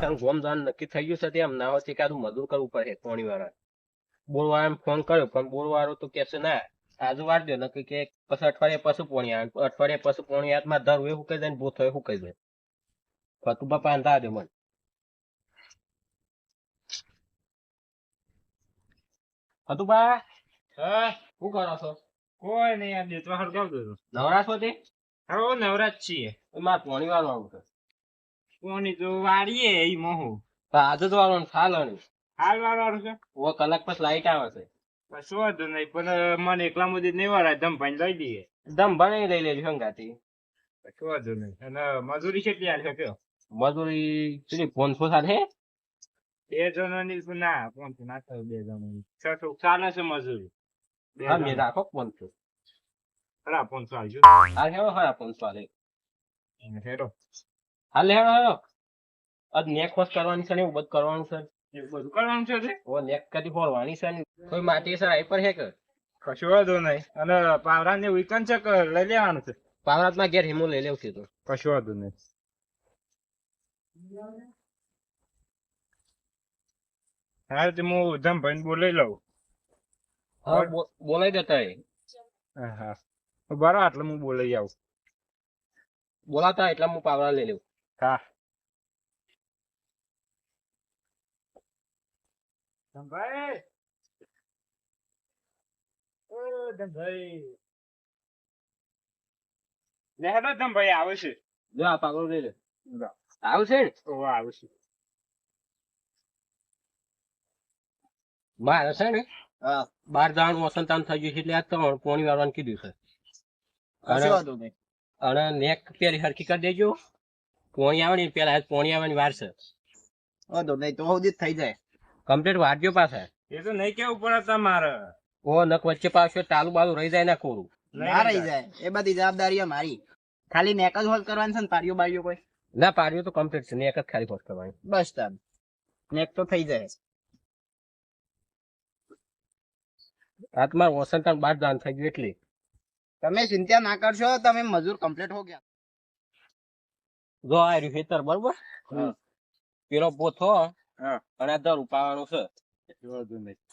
તારું ગોમ જવાનું નક્કી થઈ ગયું છે તેમ ના હોય કાદું મજૂર કરવું પડે કોણી વાળા બોરવાળાને ફોન કર્યો પણ બોરવાળો તો કહેશે ના આજુ વાર દો નક્કી કે પછી અઠવાડિયે પછી પોણી આવે અઠવાડિયે પછી પોણી હાથમાં ધરું એવું કહી દે ને ભૂત એવું કહી દે. ફતુ બાપા અંધા દે મને. ફતુબા હા શું કરો છો? કોઈ નહીં આ દેતવા નવરા છો તે? હવે નવરાજ છીએ. મારે પોણી વાળવાનું છે. કોની તો વાળીએ એ મોહુ. તો આજે જ વાળવાનું ચાલવાની હાલ વાળવાનું છે? ઓ કલાક પછી લાઈટ આવે છે. કશું વાંધો નહીં પણ મને એકલા મુદી નહીં વાળા ધમ ભાઈ લઈ દઈએ દમ ભણી લઈ લેજો હંગાતી શું વાંધો નહીં. અને મજૂરી કેટલી હાલ છે કયો? મજૂરી કેટલી પાંચસો સાથે બે જણાની તો ના પાંચસો ના થયું બે જણોની. છસો ચાલે છે મજૂરી. બે હા મેં. રાખો પાંચસો. ખરા પાંચસો આવજો હા હેડો ખરા પાંચસો હાલે. હેડો. હાલ હેડો હેડો આજ નેક વોશ કરવાની છે ને એવું બધું કરવાનું છે. બધું કરવાનું છે? ઓ નેક કદી ફોરવાની છે ને. કોઈ માટી સર આઈ પર હે કે? કશું વાંધો નહીં. અને પાવરા ને વિકન છે કે લઈ લેવાનું છે? પાવરાતમાં ઘેર હિમો લઈ લેવું છે તો. કશું વાંધો નહીં. હા તે હું ઉધમ ભાઈ બોલાઈ લઉં. હા બોલાઈ દેતા હા હા. બરાબર એટલે હું બોલાઈ આવું. બોલાતા એટલે હું પાવરા લઈ લેવું. હા ધમભાઈ ઓ ધમભાઈ લે હેડો ધમભાઈ આવે છે જો આ પાવરો લઈ લે આવશે ને ઓ આવે છે મારે છે ને બાર જવાનું વસંતાન થઈ ગયું છે એટલે આજ ત્રણ પોણી વાળવાનું કીધું છે. અને- અને નેક પેલી હરકી કરી દેજો. પોણી આવે ને પેલા પોણી આવવાની વાર છે. વાંધો નહીં તો સુધી થઈ જાય. કમ્પ્લીટ વારજો પાસે એ તો નહીં કેવું પડે તમારે. ઓ નક વચ્ચે પાછો તાલુ બાલુ રહી જાય ના કોરું ના રહી જાય. એ બધી જવાબદારીઓ મારી. ખાલી નેક જ હોલ કરવાની છે ને પારીઓ બારીઓ કોઈ? ના પારીઓ તો કમ્પ્લીટ છે. નેક જ ખાલી હોલ્ડ કરવાની. બસ તાર નેક તો થઈ જાય. આ તમારે વસંતાન બાર દાન થઈ ગયું એટલે. તમે ચિંતા ના કરશો તમે મજૂર કમ્પ્લીટ હો ગયા. જો આ રહ્યું ખેતર બરોબર? પેલો પોથો અને દર ઉપાવાનો છે.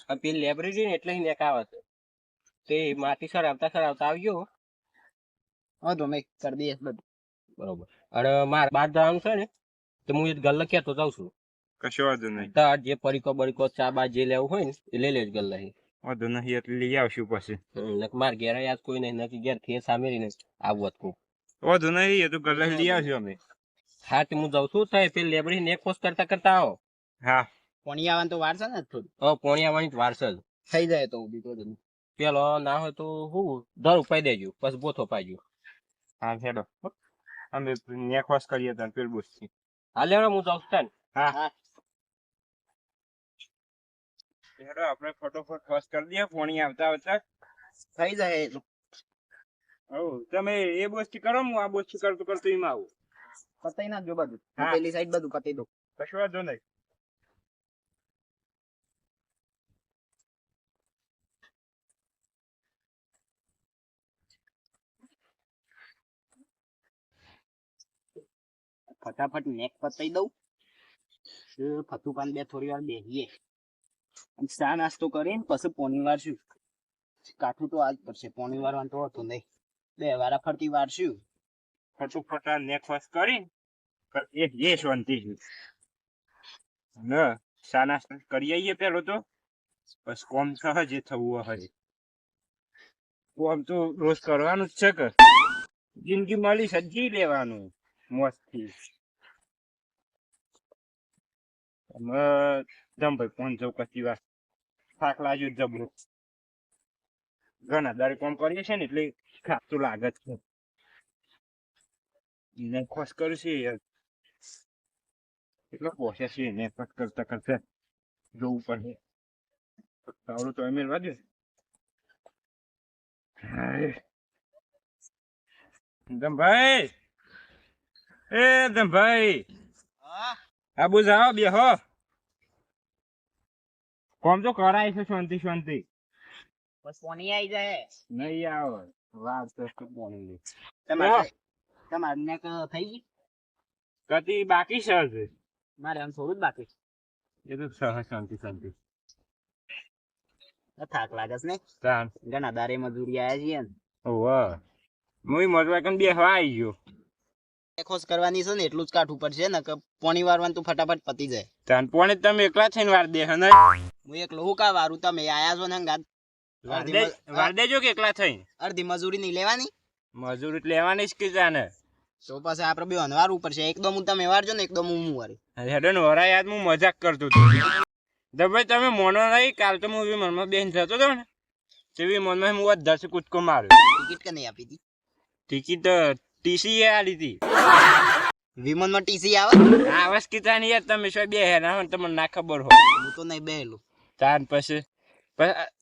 અને પેલી લાઇબ્રેરી ને એટલે નેક આવે છે. તે માટી સર આવતા સર આવતા આવ્યો વાંધો નહીં કરી દઈએ. બધું બરોબર. અને મારે બહાર જવાનું છે ને તો હું ગલ્લે કહેતો જાઉં છું. કશો વાંધો નહીં. તો જે પરીકો બડીકો ચા બા જે લેવું હોય ને એ લઈ લેજો ગલ્લે વાંધો નહીં એટલે લઈ આવશું પછી. મારે ઘેર યાદ કોઈ નહીં નથી ઘેરથી સામે રહીને આવું હતું. વાંધો નહીં એ તો ગલ્લે લઈ આવશું અમે. હા તો હું જાઉં છું થાય પેલી લેબડી નેક પોસ્ટ કરતા કરતા આવો. હા. પોણી આવવાનું તો વાર છે ને થોડું? હવે પોણી આવવાની વાર છે થઈ જાય તો બીજો દિન પેલો ના હોય તો હું દર ઉપાઈ દેજો પછી બોથો પાજો હા હેડો. અમે નેખવાસ કરીએ તાર પેલ બોસથી હા લેવડો હું જાઉં છું તાન. હા. હા. હેડો આપણે ફટોફટ ફોસ કરી દઈએ પોણી આવતા આવતા. થઈ જાય એટલું હવ તમે એ બોસથી કરો હું આ બોસથી કરતો કરતો એમાં આવું. પતાઈ નાખજો બધું. બાજુ પેલી સાઈડ બધું પતાઈ દો કશું વાંધો નહીં. ફટાફટ નેક પતાઈ દઉં. ફતું ફતુપાન બે થોડી વાર બેહીએ. ચા નાસ્તો કરીને પછી પોણી વારશું. કાઠું તો આજ પડશે. પોણી વારવાનું તો હતું નહીં. બે વારા ફરતી વારશું. ફટોફટ નેકવાસ કરી એ એ શાંતિ છે ને સા કરી આવીએ પેલો તો. બસ કોમ સહજ એ થવું હોય કોમ તો રોજ કરવાનું જ છે કે. જિંદગી મળી સજી લેવાનું, મોજથી. ભાઈ ફોન જવું કશી વાત. થાક લાગ્યો જબરું. ઘણા દરેક કોમ કરીએ છે ને એટલે ખાતું લાગે છે. એને ખોશ કરશે યાર એટલો પોસે છે એને કટ કરતા કરતા જોવું પડે આવડું તો એમ વાગ્યો દમભાઈ એ દમભાઈ આ જાઓ બેહો કોમ તો કરાય છે શાંતિ શાંતિ બસ પોણી આવી જાય નહીં આવે વાત તો બોલી તમારે તમારે નેક થઈ ગઈ કતી બાકી છે હજુ? મારે આમ થોડું જ બાકી એ તો સહ શાંતિ શાંતિ. થાક લાગે છે ને? ઘણા દારે મજૂરી આવ્યા છીએ ને. ઓવા મુઈ મજવા કન બેહવા આવી ગયો. ખોસ કરવાની છે ને એટલું જ કાઠું પડશે ને કે પોણી વારવાનું તું ફટાફટ પતી જાય. તાન પોણે તમે એકલા થઈને વાર દે હને હું એકલો હું કા વારું? તમે આયા છો ને ગાદ વાર દેજો કે એકલા થઈને. અડધી મજૂરી નહીં લેવાની? મજૂરી લેવાની જ કે જાને તો પછી આપણે બે ઉપર છે. એકદમ હું તમે વારજો ને એકદમ હું વારી. હેડો ને વરા યાદ હું મજાક કરતો હતો. ભાઈ તમે મોનો નહીં કાલ તો હું વિમાનમાં બેન જતો હતો ને તેવી મનમાં હું આ દસ કૂદકો માર્યો. ટિકિટ કે નહીં આપી હતી? ટિકિટ ટીસી એ આલી હતી. વિમાનમાં ટીસી આવે? આ વસ કીધા નહીં યાર તમે શું બે હેરા હો તમને ના ખબર હોય. હું તો નહીં બેહેલું. તાર પછી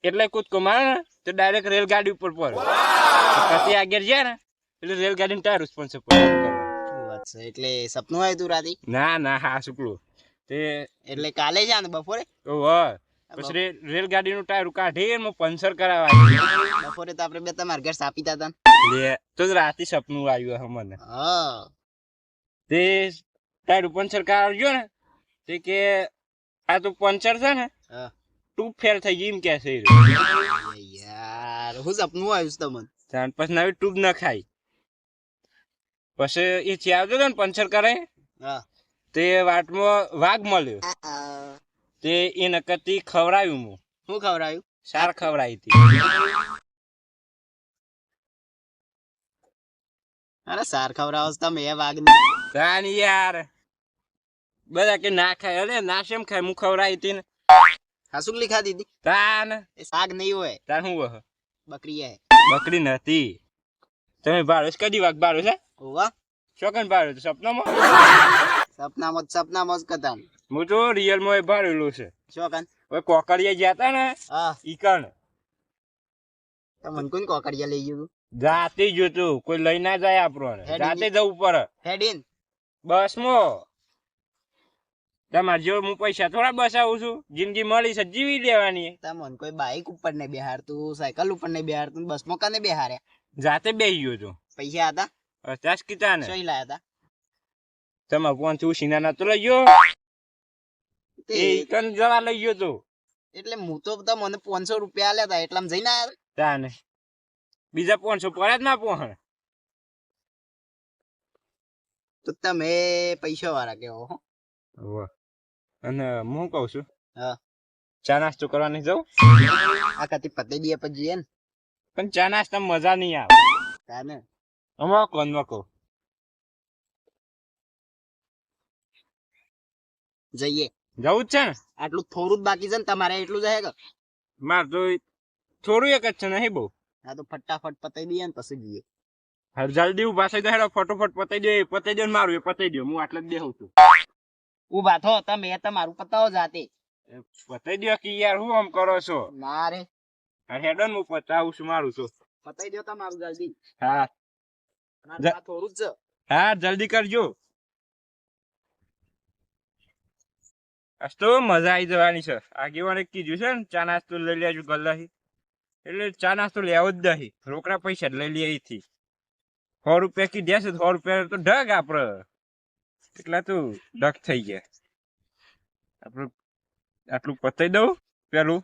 એટલે કૂદકો મારે ને તો ડાયરેક્ટ રેલગાડી ઉપર પડે પછી આગળ જાય ને એટલે રેલગાડીને ટાયર રિસ્પોન્સિબલ વાત છે? એટલે સપનું આવ્યું તું રાતે? ના ના હા શુક્લો. તે એટલે કાલે જા ને બપોરે? ઓહ પછી રેલગાડીનું ટાયર કાઢી એમાં પંચર કરાવવા બપોરે તો આપણે બે તમારા ઘર સાપી હતા લે તો રાતે સપનું આવ્યું હે મને. હા. તે ટાયર પંચર કરાવજો ને તે કે આ તો પંચર છે ને. ટૂબ ફેર થઈ ગઈ એમ કે છે યાર હું સપનું આવ્યું તમને. પછી નવી ટૂબ ન ખાઈ પછી એ હતો ને પંચર કરે. તે વાટમાં વાઘ મળ્યો. તે એ નકતી ખવડાવ્યું હું શું ખવડાવ્યું સાર ખવડાવી હતી. અરે સાર ખવડાવો તમે એ વાઘની. કાન યાર. બધા કે ના ખાય. અરે ના શેમ ખાય? હું ખવડાવી હતી ને. હાસુકલી ખાધી હતી તાન. એ શાક નહીં હોય. શું વહ? બકરી હે. બકરી નથી તમે ભાડો કદી વાઘ ભાડો છે હોવા? ચોકન ભાડો છે સપનામાં? સપનામાં સપનામાં જ કતા હું તો રિયલમાં ભાડેલું છે. શું કાન હવે કોકરિયા ગયા હતા ને હા. ઈકણ. કણ મને કોણ કોકડિયા લઈ ગયું? જાતે જોતું કોઈ લઈ ના જાય આપણો જાતે જવું પડે. હેડીન મો તમારે જો હું પૈસા થોડા બસ આવું છું. જિંદગી મળી છે જીવી લેવાની. તમને કોઈ બાઈક ઉપર ને બેહારતું સાયકલ ઉપર ને બેહારતું બસમાં કને બેહાર્યા જાતે બેહી ગયો છું. પૈસા હતા? પચાસ કીધા ને. સોઈ લાયા હતા તમારે પાંચ ઉસીના ના તો લઈ ગયો તે એ કન જવા લઈ ગયો તો. એટલે હું તો તો મને પાંચસો રૂપિયા આલ્યા હતા એટલામાં જઈને આવ્યા તાને બીજા પાંચસો પડ્યા જ ના પહોંચ તો તમે પૈસા વાળા કેવો હો. અને હું કઉ છું હા. ચા નાસ્તો કરવાની જાઉં? આખાથી પતે દીએ પછી જઈએ ને. પણ ચા નાસ્તા મજા નહીં આવે. તાને. કોનમાં કહું જઈએ. જવું જ છે ને? આટલું થોડું જ બાકી છે ને તમારે એટલું જ હે માર તો થોડું એક જ છે નહીં બહુ? આ તો ફટાફટ પતાઈ દઈએ ને પછી જઈએ. હર જલ્દી ઊભા થઈ જાય ફટોફટ પતાઈ દે પતાઈ દે મારું એ પતાઈ દે હું આટલે જ દેહું છું. ઊભા થો તમે તમારું પતાવો જાતે. પતાઈ દો કે યાર હું આમ કરો છો? ના રે. હેડન હું પતાવું છું મારું છું પતાઈ દો તમારું જલ્દી. હા. મારે થોડું જ હા જલ્દી કરજો. તો મજા આવી જવાની છે. આગેવાને કીધું છે ને ચા નાસ્તો લઈ લેજો ગલ્લાથી એટલે ચા નાસ્તો લેવો જ નહીં. રોકડા પૈસા લઈ લઈએ અહીંથી. સો રૂપિયા કીધા છે સો રૂપિયા તો ઢગ આપડે. એટલા તો ડગ થઈ ગયા. આપણું આટલું પતાઈ દઉં પેલું.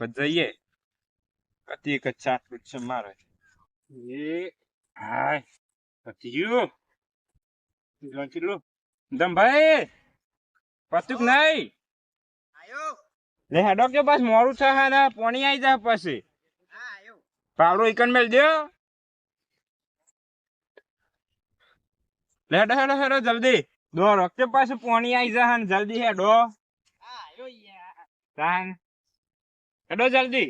પછી જઈએ કતી એક જ છે મારે. એ હાય પતી ગયું કેટલું કેટલું દમભાઈ પતુક નહીં આયો લે હેડો કે બસ મોડું થાય ને પોણી આવી જાય પછી હા પાવડો ઇકન મેલ દો લે હેડો હેડો હેડો જલ્દી દો વખતે પાછું પોણી આવી જાય ને જલ્દી હેડો હા હેડો જલ્દી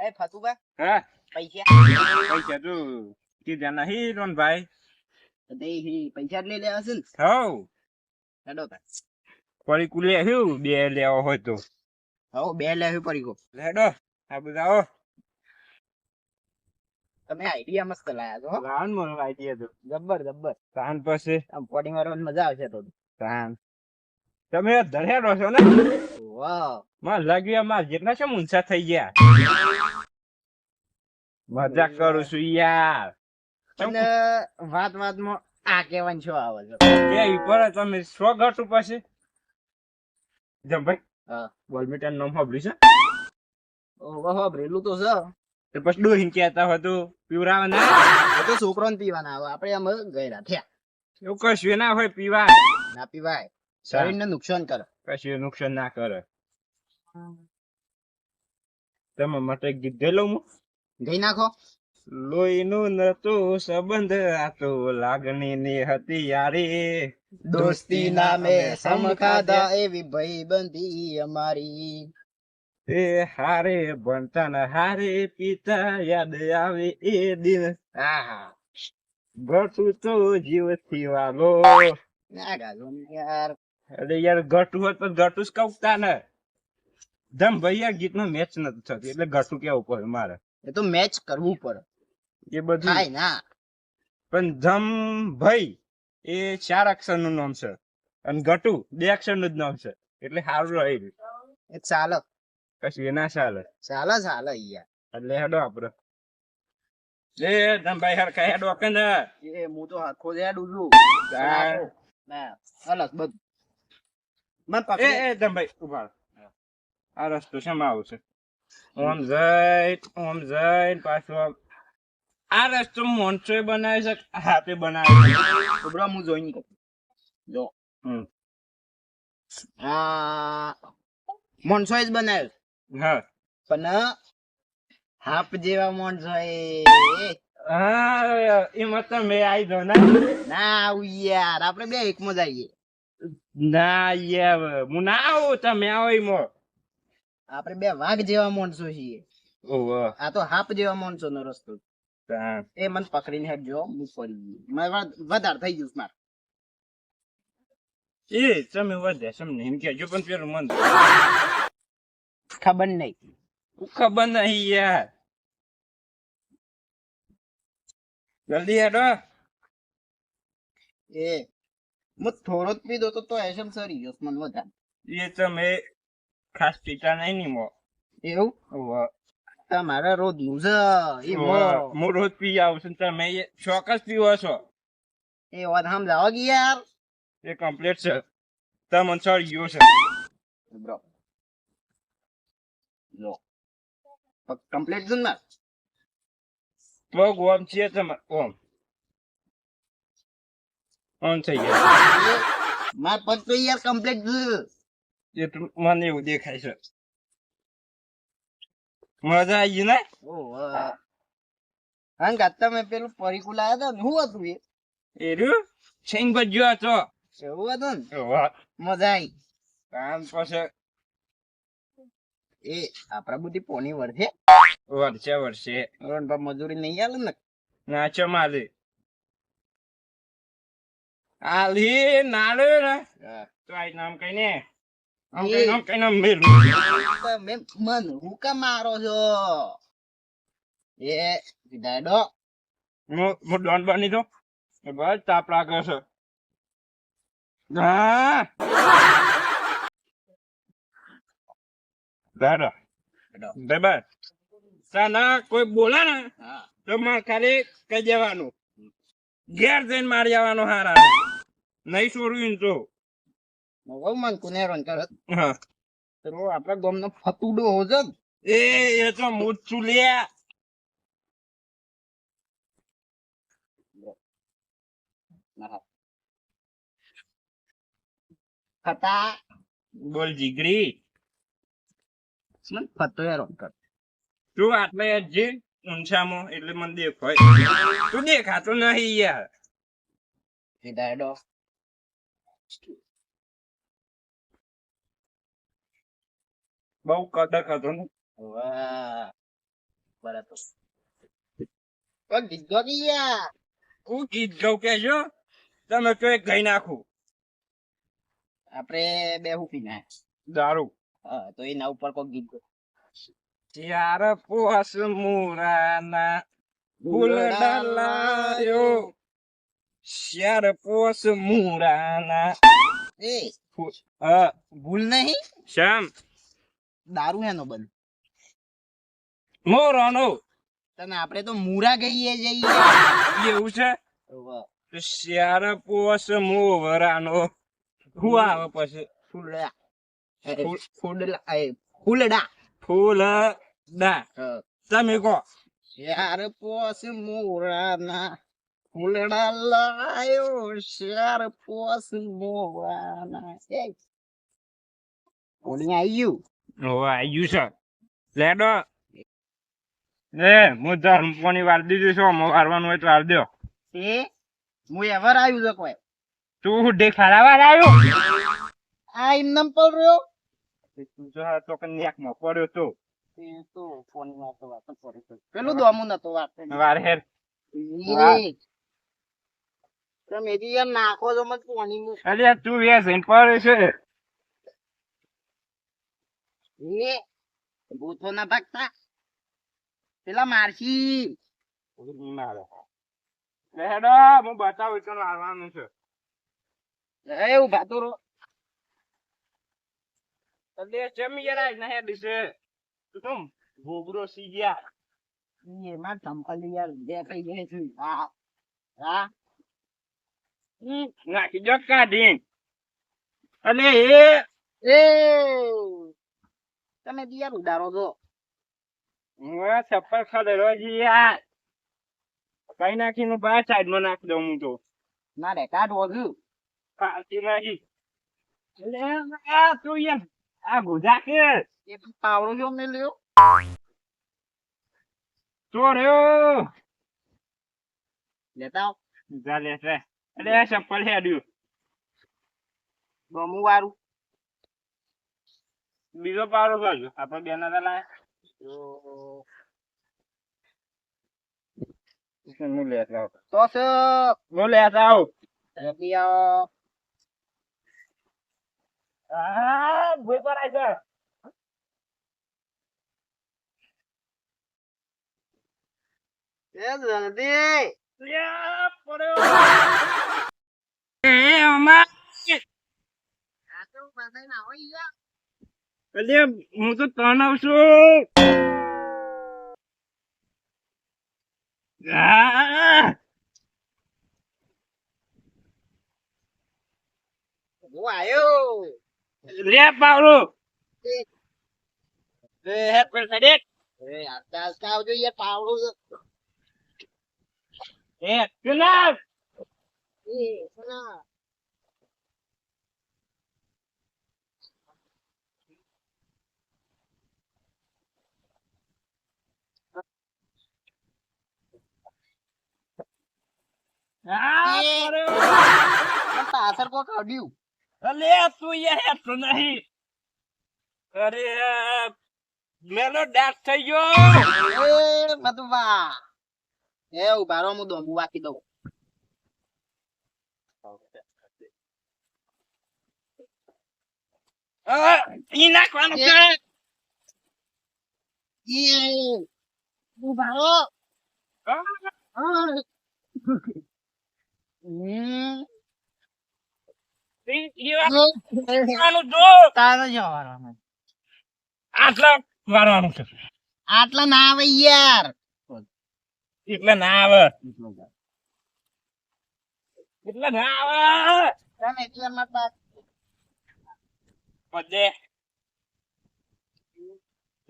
એ ફતુબા હા? પૈસા. પૈસા તું કીધા નહીં રોન ભાઈ તે હી પૈસા લઈ લેવા છે ને. હવ. હેડો તાર પડી કુલે આવ્યું બે લેવો હોય તો. હો બે લેવી ગયો લે હેડો આ બધા તમે આઈડિયા મસ્ત લાયા છો. લાવન મને આઈડિયા તો. જબ્બર જબ્બર. રાન પાસે આમ કોડિંગ મારવાની મજા આવશે તો. રાન તમે રહો છો ને? વાહ. માં લાગ્યું માર જેટલા છે ઊંચા થઈ ગયા? મજાક કરું છું યાર. અને વાત વાતમાં આ કેવાનું શું આવે છે? એ ઉપર તમે સો ઘટ ઉપર છે જમભાઈ હા. વોલ્મીટર નામ સાંભળ્યું ઓહો હો તો છે. તે પછી ડોહીન કહેતા હોય તો પીવરાવા ના પીવાના આવે. આપણે આમ ગયરા થયા. એવું કશું ના હોય પીવા ના પીવાય. શરીરને નુકસાન કરે. કશું નુકસાન ના કરે. તમે માટે ગીત ગઈ લઉં હું? ગઈ નાખો. લોહીનું નતું સંબંધ આ તો લાગણીની હતી યારી દોસ્તી નામે સમખાદા એવી ભાઈબંધી અમારી. એ હારે ભણતા ને હારે પિતા યાદ આવે એ દિન. આહા. ઘટું તો જીવથી વાલો. ના યાર. અરે યાર ઘટું હોત તો ઘટું જ કવતા ને ધમ ભાઈ યાર ગીત મેચ નથી થતી. એટલે ઘટું કેવું પડે મારે? એ તો મેચ કરવું પડે. એ બધું. થાય ના. પણ ધમ ભાઈ એ ચાર અક્ષરનું નામ છે અને ઘટુ બે અક્ષરનું જ નામ છે. એટલે સારું રહે એ. ચાલે. કશું એ ના ચાલે. ચાલે ચાલે યાર. એટલે હેડો આપડે. એ ધમભાઈ હરખા હેડો કે ને. એ હું તો હરખો જ હેડું છું. ના. અલગ બધું. મને એ પકડી. એ ધમભાઈ ઊભા. આ રસ્તો શેમાં આવશે ઓમ જઈ ઓમ જઈ પાછો આ રસ્તો મોનસો બનાવે છે હાથે બનાવે છે. હું જોઈન કરું જો. આ મોનસો જ બનાવ્યો હા. પણ હાફ જેવા મોનસો એ. એમાં તમે આવી દો ના. ના આવું યાર આપણે બે એકમાં જઈએ ના યાર હું ના આવું તમે આવો એમાં. આપણે બે વાઘ જેવા માણસો છીએ. આ તો હાપ જેવા માણસો નો રસ્તો એ મને પકડીને હેડ જો હું પડી ગયો. વધારે થઈ ગયું મારે. એ તમે વધે તમને એમ કહેજો પણ પેલું મન ખબર નહીં. ખબર નહીં યાર. જલ્દી હેડો. એ મત થોડો જ પીધો તો તો એસમ સરી ગયો મને વધારે. એ તમે ખાસ પીતા નહીં ની મો. એવું. તમારે રોજનું છે એ હું રોજ પી આવું છું તમે એ ચોક્કસ પીવો છો. એ વાત સમજાવો કે યાર. એ કમ્પ્લીટ છે. તમે સર ગયો છે. બ્રો. લો. કમ્પ્લીટ છે ને પગ ઓમ છે તમે ઓમ. ઓન થઈ ગયા. માર પગ તો યાર કમ્પ્લીટ છે. એ મને એવું દેખાય છે. મજા આવી ને? હા ગાતા તમે પેલું પરિકુ લાયા હતા ને શું હતું એ? એ રહ્યું છેંગ ભજ્યો હતો? એવું હતું ને? મજા આવી કામ પછી? એ આપડા બધી પોની વર્ષે વર્ષે વર્ષે મજૂરી નહીં આલે ને? નાચો મારે. આલી નાડે ને. તો આ નામ કઈ ને તમે મન હું કા મારો છો. એ હું હું ડોન બની એ બસ તાપ લાગે છે. હા. દાદા બરાબર સાના કોઈ બોલે ને તો મારે ખાલી કહી દેવાનું. ઘેર જઈને મારી આવવાનો હારા નહીં છોડ્યું તો. બહુ મન કુનેરોન કરત તો આપડા ગામનો ફતુડો હોજે ને એ એ તો મૂછું લે. ફતા. બોલ જીગરી. ફતો હેરોન કર. તું આટલે જે ઊંચામાં એટલે મને દેખાય. તું દેખાતો નહીં યાર. એ બહુ કડક હતો ને. બરાબર. પગ દીધો યાર. હું ગીત ગાઉં કેજો તમે તો એક ગઈ નાખું. આપણે બે હું પીને દારૂ. હા તો એના ઉપર કોઈ ગીત ગાઓ. પોસ મુરાના ફૂલ ડલાયો. શ્યાર પોસ મુરાના. એ હા. ભૂલ નહીં? શ્યામ. દારૂ એનો બંધ મોરાનો તને આપણે તો મૂરા ગઈએ જઈએ. એવું છે? શ્યાર પોસ મોવરાનો હું આવે પછી? ફૂલડા. ફૂલડા ફૂલડા. ફૂલ તમે કહો. શેર પોસ મોરાના ફૂલડા લાયો શેર પોસ મોરાના એ. ઓલી આવ્યું ઓ આયુ છે. લેડો. એ હું ધર્મ વાર દીધું છું અમે વારવાનું હોય તો વાર દો એ? હું એવર આવ્યું છે કોઈ? તું હુડે ખારા વાર આવ્યો આ એમનેમ પડ રહ્યો? તું જો આ તો કે નેકમાં પડ્યો તો. એ તો ફોનમાં તો વાત કરી તો પેલું દોમું નતો વાત વાર હેર. તમે યાર નાખો મત પાણી માં તું વેસ જઈને પડે છે. એ ભૂતો ના ભાગતા પેલા મારશી. મારે લેડો હું બતાવું તો વારવાનું છે. એ ઊભા તો રહો. અલ્યા જમી યાર ના હેડ છે. તું ભોગરો સી ગયા? એ માં યાર દેખાઈ ગયે છે. હા હા. નાખી દો કાઢી અને એ. એ. તમે યાર ઉડારો છો. હું ચપ્પલ ખાધેલો યાર. કઈ નાખીને બાર સાઈડમાં નાખી દઉં હું તો. ના રે કાઢવો છું ફાલતી આ તું યાર આ ગુજા કે એ પાવડો જો મેં લ્યો? ચોર્યો લેતા જા લે લે ચપ્પલ હેડ્યું. ગમું વાળું બીજો પારો કરજો આપણે બેના તા લાય. હું લેતા આવું. તો સ હું લેતા આવું. રેડી આવો. આ ભૂઈ પર આવી છે જલ્દી. પડ્યો. અલ્યા હું તો તણાવ છું આ, હું આયો. લે પાવડો. એ. હેડ પર સાઈડે એ આસ્તા આસ્તા આવજો યાર એ ગુલાબ એ સુના પાછળ કો કાઢ્યું અલે તું યાર તો નહીં. અરે મેલો ડાક થઈ ગયો. એ મધુબા એ ઊભા રહો હું દોમું વાકી દઉં. ઈ નાખવાનું છે એ ઊભા રહો. આટલા વારવાનું છે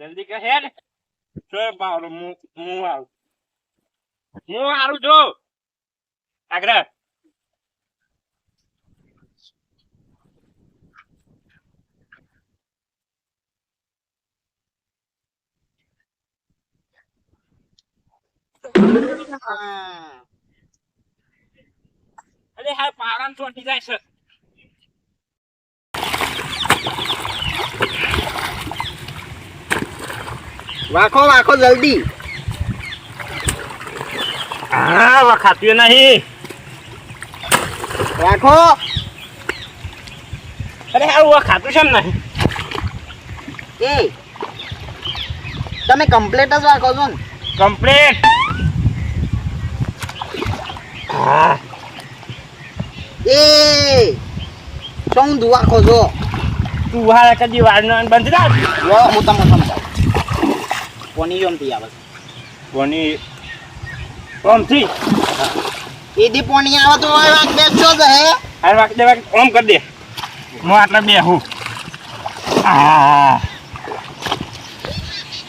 જલ્દી કહે ને ચોય પાવડો હું હું આવું હું આવું જો આગળ અરે હા પાવડા ચોંટી જાય છે. વાખો વાખો જલ્દી. હા વખાતું નહીં. રાખો અરે હા વખાતું છે ને નહીં. એ તમે કમ્પ્લેટ જ રાખો છો ને. કમ્પ્લીટ એ શું વાખો છો તું હાલ કદી વારનો બંધ રાખ. લો હું તમને સમજાવું. કોની જોમતી આવે કોની? કોમથી એ એથી પોણી આવે તો હવે વાંક બેસજો જ હે? હાલ વાક દે વાગ ઓમ કરી દે. હું આટલા બે હું.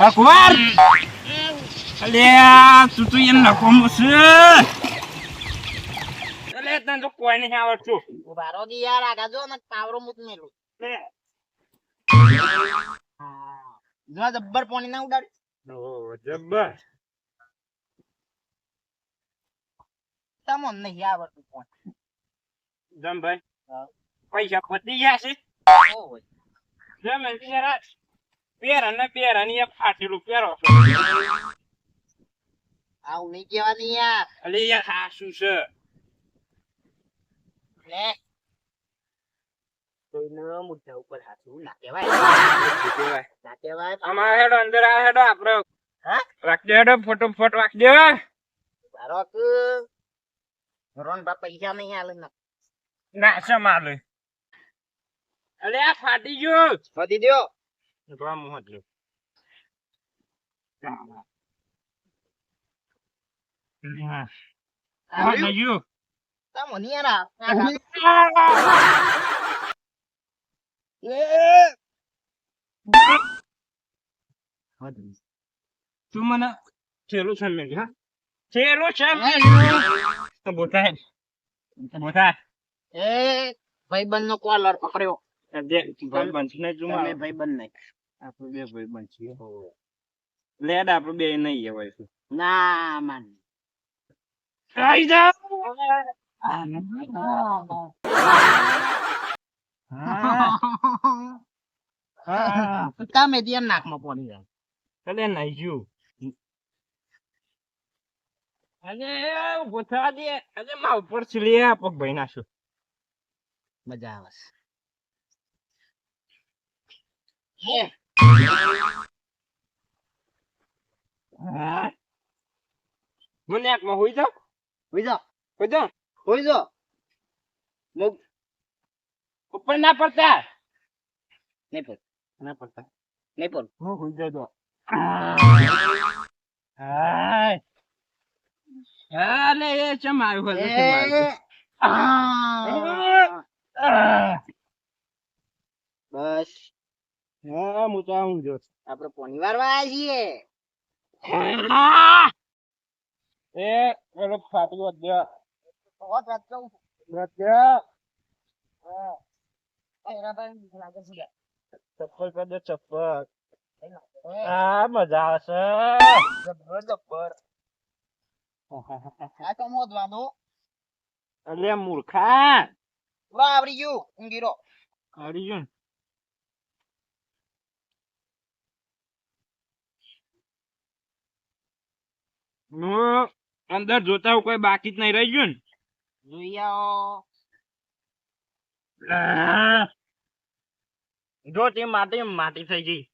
અકબર અલ્યા તું તું એમ નકોમો છે. અલે તને તો કોઈ નહીં આવડતું. ઉભારો દી યાર આગા જો ને પાવરો મૂક મેલું. જો જબ્બર પોણી ના ઉડાડ ઓ જબ્બર. તમોન નહીં આવડતું પોણી. જમ ભાઈ. હા. પૈસા પતી ગયા છે. જમ જરા પેર. ને પેર એક ફાટેલું પેરો આવું નહીં કહેવાની યાર. અલે યાર હાસું છે. લે. કોઈનો મુદ્દા ઉપર હાથું ના કહેવાય? ના કહેવાય. આમાં હેડો અંદર આ હેડો આપડે હા? રાખજો હેડો ફોટો ફોટો રાખજો ઉભારો કે રોન બા પૈસા નહીં આલે ના. ના છે માલે અલે આ ફાટી ગયો. ફાટી દ્યો તો આ મું હટલો. હા. આ આવ્યું ગયો તમોન યાર આ તું મને છેલ્લું છે મેં હા છેલ્લું છે તો બોતા બોતા એ ભાઈબંધ નો કોલર પકડ્યો દે ભાઈ બનશે ને તમે મારો ભાઈબંધ નહીં આપણે બે ભાઈ બનશે લેડ આપણે બે નહીં છે ના માન આઈ જા તમે ત્યાં નાકમાં પોણી જાય. અલે નહીં ગયું અલે ગોથા દે. અલે માં ઉપર છે લે પગ ભાઈ નાખ્યો. મજા આવે મને એકમાં હોઈ જાવ હોઈ જાઓ. હોઈ જાવ હોઈ જો. ઉપર ના પડતા. નહીં પડ ના પડતા. નહીં પડ હું હોઈ જાવ તો. હાય. એ ચમ આવ્યો. બસ. હા હું તો આવું જો. આપડે પોણી વારવા આવ્યા છીએ. એ પેલો ફાટ્યો હેરાભાઈ લાગે છે ચપ્પલ દે ચપ્પલ. આ મજા આવશે. જબ્બર જબ્બર આ તો મોદવાનું અલે મૂર્ખા વા આવડી ગયું ઊંઘીરો કાઢી ગયો ને? અંદર જોતા કોઈ બાકી જ નહીં રહી ગયું જોઈ આવો. ને માટી માટી થઈ ગઈ.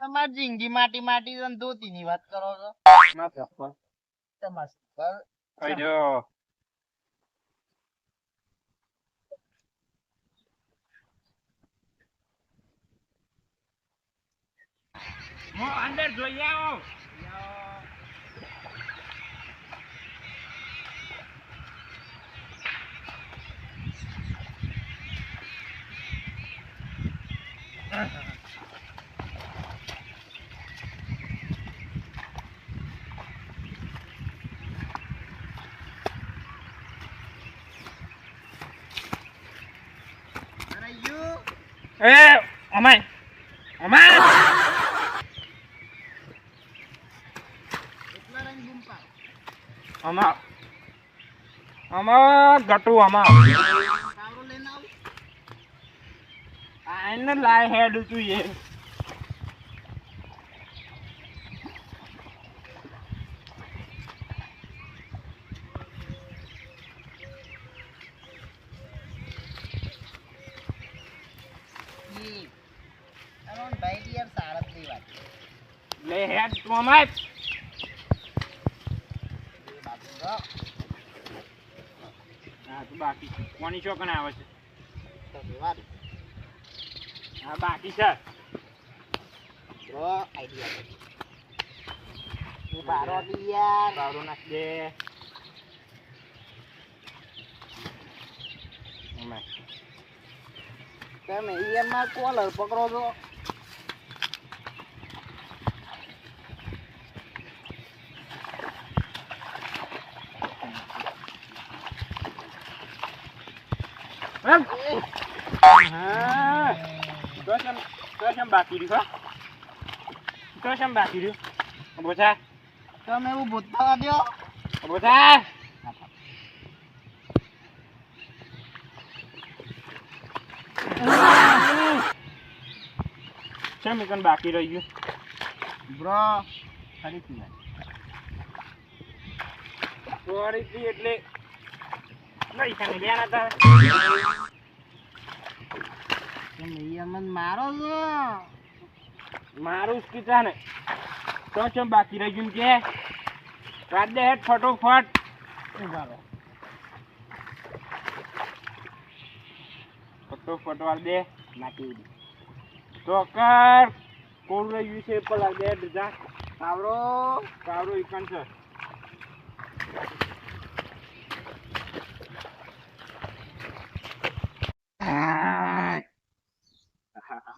તમારી જિંદગી માટી માટી અને ધોતી ની વાત કરો છો? અંદર જોઈ આવો. અમાય. અમાય. એટલા રંગ બૂમ પાડ અમા અમા ગટુ અમા પાવરો લઈને આવ આને લાય હેડ તું એ. લે હેડ તું અમાય બાકી. કોની ચોકન આવે છે? હા બાકી છે. બ્રો આઈડિયા તું બારો દી યાર. તારું નાખ દે તમે ઈએમમાં કોલર પકડો છો? હા. તો કેમ તો કેમ બાકી રહ્યું? તો કેમ બાકી રહ્યું. ઊભો તમે એવું ભૂતવા દો ઊભો થા કેમ બાકી રહી ગયું? બ્રો ફરીથી ફરીથી એટલે નહીં ખાને ગયા હતા તમે મારો છો મારું કીધા ને. તો કેમ બાકી રહી ગયું કે? કાઢ દે હેઠ ફટોફટ. ફટોફટ વાર દે. નાખી દે તો કર. કોણ રહી ગયું છે પેલા દે બીજા કાવરો કાવરો ઈકન છે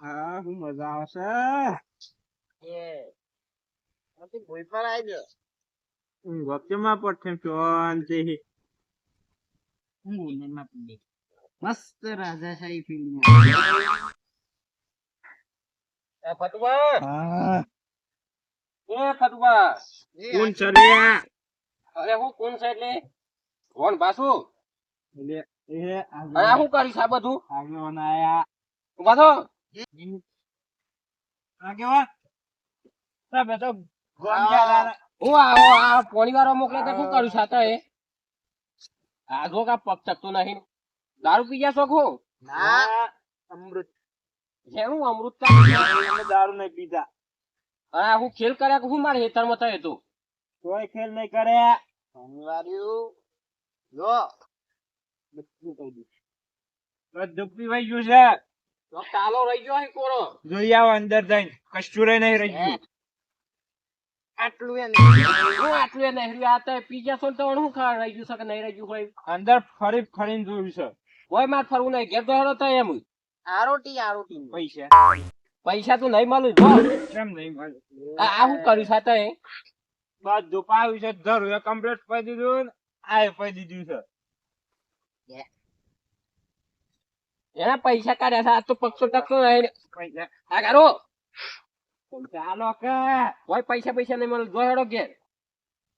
હા હું મજા આવશે વચ્ચેમાં પડશે શાંતિ મસ્ત રાજાશાહી ફિલ્મ એ એ ફતુવા કોણ છે અરે હું કોણ છે એટલે? કોણ બાસુ એટલે એ આ શું કરીશ આ બધું? આગેવાન આયા ઊભા થો. આગેવાન તમે તો હું આવો આ પોણી વાળો મોકલે તો શું કરું છાતા એ? આગો કા પગ ચકતો નહીં? દારૂ પી ગયા શોખ ના. અમૃત. જેનું અમૃત કા દારૂ નહીં પીતા અરે હું ખેલ કર્યા કે હું મારે હેતરમાં થયો તો કોઈ ખેલ નહીં કરે અનિવાર્યું જો બધું કહી દઉં બધું પીવાઈ ગયું છે. કાલો રહી ગયો કોરો. જોઈ આવો અંદર જઈને. કશું રહી નહીં રહી ગયું. આટલું એ હું આટલું એ નહેરી આ તો પી ગયા તો હું ખા રહી ગયું છે કે નહીં રહી ગયું હોય? અંદર ફરી ફરીને જોયું છે. હોય માર ફરવું નહીં. ઘેર તો તો એમ. આરોટી આરોટી પૈસા. પૈસા તો નહીં મળ્યું. જો. કેમ નહીં મળે આ શું કર્યું છાતા એ બધું પાવ્યું છે. ધરું કમ્પ્લીટ કરી દીધું ને આ પડી દીધું છે. એના પૈસા કાઢ્યા છે આ તો પક્ષો ટકશો આ કરો ચાલો કે. કોઈ પૈસા પૈસા નહીં મળે જો હેડો ઘેર.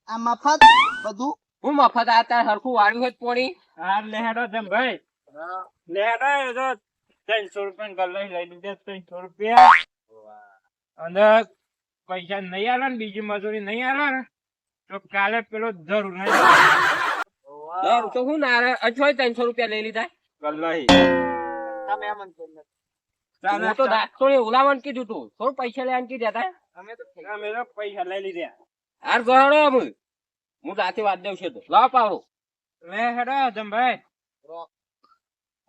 આ મફત બધું? હું મફત આ તાર હરખું વાળ્યું હોય પોણી. હા લેહેડો તેમ ભાઈ. લેહેડો એ તો ત્રણસો રૂપિયા ગલ્લો લઈ લીધે ત્રણસો રૂપિયા. અને પૈસા નહીં આવે ને બીજી મજૂરી નહીં આવે ને તો કાલે પેલો જરૂર નહીં તો હું ના અઠવાય ત્રણસો રૂપિયા લઈ લીધા. ગલ્લાહી તમે એમ જ હું તો દાખતો ઉલાવણ કીધું તું. થોડું પૈસા લેવાનું કીધા હતા અમે તો થઈ પૈસા લઈ લીધા. હાર ગયો અમે. હું રાતે વાત દઉં છું તો. લાવ પાવડો. લેહેડો તેમ ભાઈ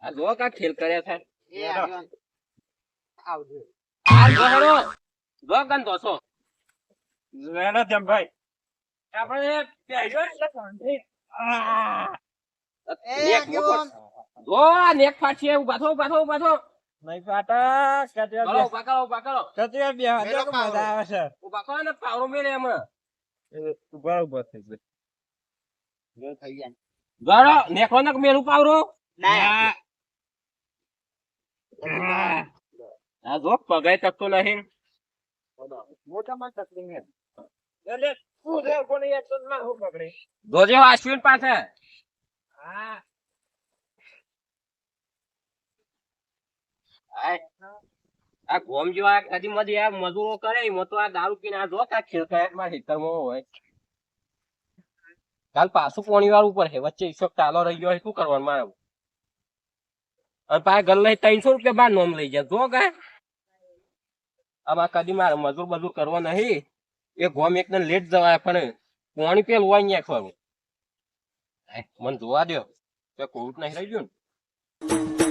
આ જો કા ખેલ કર્યા છે. એ આવજો. હાર ગયો જો ગન દોસો લેહેડો તેમ આપણે પહેર્યો એટલે શાંતિ. આ. એ નેક આગેવાન. નેક ફાટશે ઊભા થો ઊભા થો ઊભા થો. નહીં પાટા કચરા ચલો ઊભા કરો ઊભા કરો. કચરા બે. મજા આવે છે. ઊભા કરો ને પાવડો મેલે હમણાં ઊભા ઊભા થઈ ગયો. જો થઈ જાય. ગળો નેકરો ને મેલું પાવડો. ના. આ જો પગાય તકતો નહીં. મોટામાં તકલીફ હે. એટલે તું કોને પકડે? પાસે. હા. આ ગોમ જો આ કદી મધી આ મજૂરો કરે, એમાં તો આ દારૂ પીને આ જો કા ખેલ કરે ખેતરમાં હોય. કાલ પાછું પોણી વાર ઉપર છે વચ્ચે ઈશોક ચાલો રહી ગયો શું કરવાનું મારે? અને પાછા ગલ્લે ત્રણસો રૂપિયા બાર નોમ લઈ જાય, જો કા. આમાં કદી મારે મજૂર બજૂર કરવો નહીં. એ ગોમ એકદમ લેટ જવાય, પણ પોણી પેલું હોય અહીંયા ખરું. મને જોવા દો કોઈ નહીં રહી ગયું ને.